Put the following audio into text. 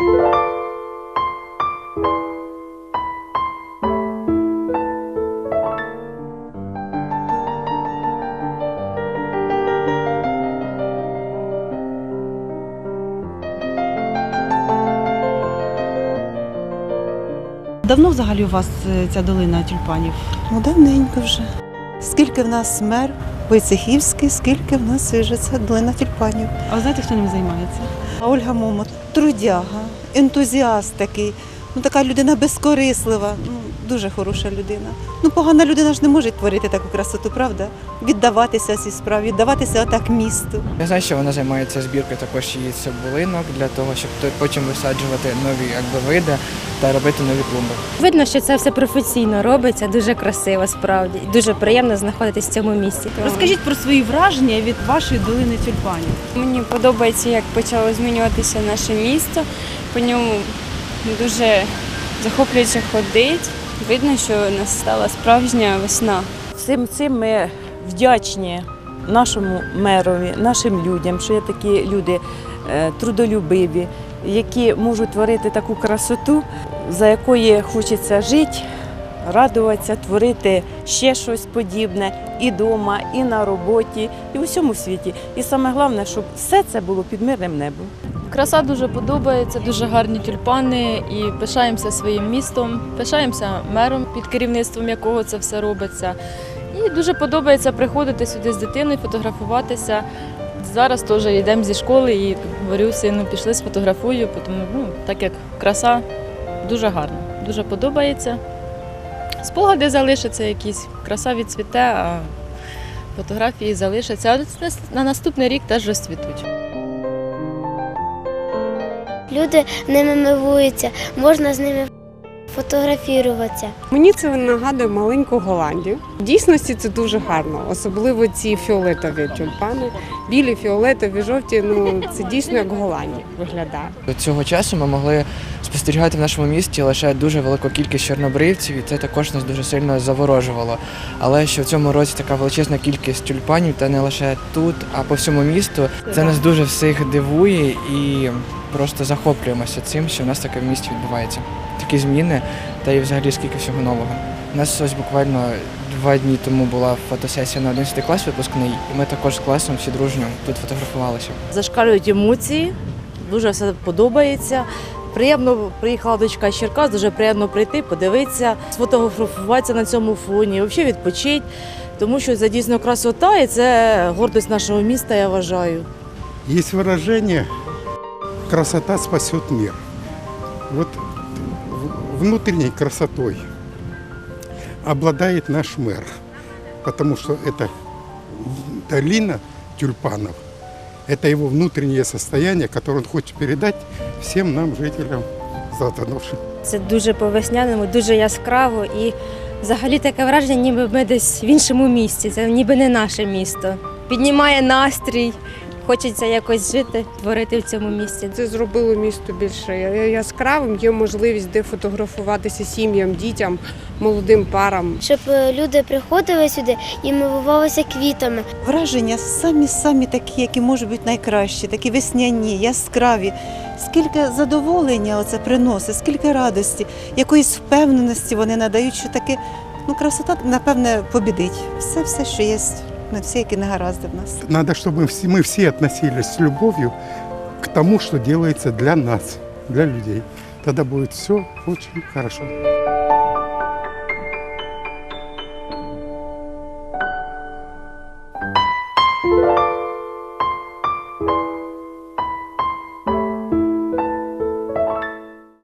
Давно взагалі у вас е, ця долина тюльпанів? Ну, давненько вже. Скільки в нас мер Войцехівський, скільки в нас це долина тюльпанів. А ви знаєте, хто ним займається? Ольга Момот трудяга, ентузіаст такий, ну така людина безкорислива, ну дуже хороша людина. Ну погана людина ж не може творити таку красоту, правда? Віддаватися цій справі, віддаватися отак місту. Я знаю, що вона займається збіркою також і цибулинок для того, щоб потім висаджувати нові якби, види та робити нові клумби. Видно, що це все професійно робиться, дуже красиво справді. Дуже приємно знаходитись в цьому місці. Розкажіть про свої враження від вашої долини тюльпанів. Мені подобається, як почало змінюватися наше місто. По ньому дуже захоплююче ходить. Видно, що настала справжня весна. Всім цим ми вдячні нашому мерові, нашим людям, що є такі люди е, трудолюбиві, які можуть творити таку красоту, за якої хочеться жити, радуватися, творити ще щось подібне і вдома, і на роботі, і в усьому світі. І саме головне, щоб все це було під мирним небом. Краса дуже подобається, дуже гарні тюльпани і пишаємося своїм містом, пишаємося мером, під керівництвом якого це все робиться. І дуже подобається приходити сюди з дитиною, фотографуватися. Зараз теж йдемо зі школи і говорю сину, пішли сфотографую, тому ну, так як краса дуже гарна, дуже подобається. Спогади залишаться якісь, краса відцвіте, а фотографії залишаться. Але на наступний рік теж розцвітуть. Люди ними милуються, можна з ними фотографіруватися. Мені це нагадує маленьку Голландію. В дійсності це дуже гарно, особливо ці фіолетові тюльпани. Білі, фіолетові, жовті. Ну це дійсно як Голландія виглядає. До цього часу ми могли спостерігати в нашому місті лише дуже велику кількість чорнобривців, і це також нас дуже сильно заворожувало. Але що в цьому році така величезна кількість тюльпанів, та не лише тут, а по всьому місту, це нас дуже всіх дивує і просто захоплюємося цим, що в нас таке в місті відбувається. Такі зміни, та і взагалі скільки всього нового. У нас ось буквально два дні тому була фотосесія на 11 клас випускний, і ми також з класом всі дружньо тут фотографувалися. Зашкалюють емоції, дуже все подобається. Приємно приїхала дочка з Черкас, дуже приємно прийти, подивитися, сфотографуватися на цьому фоні, взагалі відпочити, тому що це дійсно красота і це гордость нашого міста, я вважаю. Есть выражение «красота спасет мир». Вот в- внутренней красотой обладает наш мэр, потому что это долина тюльпанов, это его внутреннее состояние, которое он хочет передать всем нам, жителям Златоноши. Це дуже по-весняному, дуже яскраво і взагалі таке враження, ніби ми десь в іншому місті. Це ніби не наше місто. Піднімає настрій, хочеться якось жити, творити в цьому місті. Це зробило місто більш яскравим. Є можливість де фотографуватися сім'ям, дітям, молодим парам. Щоб е, люди приходили сюди і милувалися квітами. Враження самі-самі такі, які можуть бути найкращі, такі весняні, яскраві. Скільки задоволення оце приносить, скільки радості, якоїсь впевненості вони надають, що таке ну, красота, напевне, побідить. Все, все, що є, на всі, які негаразди в нас. Надо, чтобы всі мы все относились с любовью к тому, что делается для нас, для людей. Тогда будет все очень хорошо.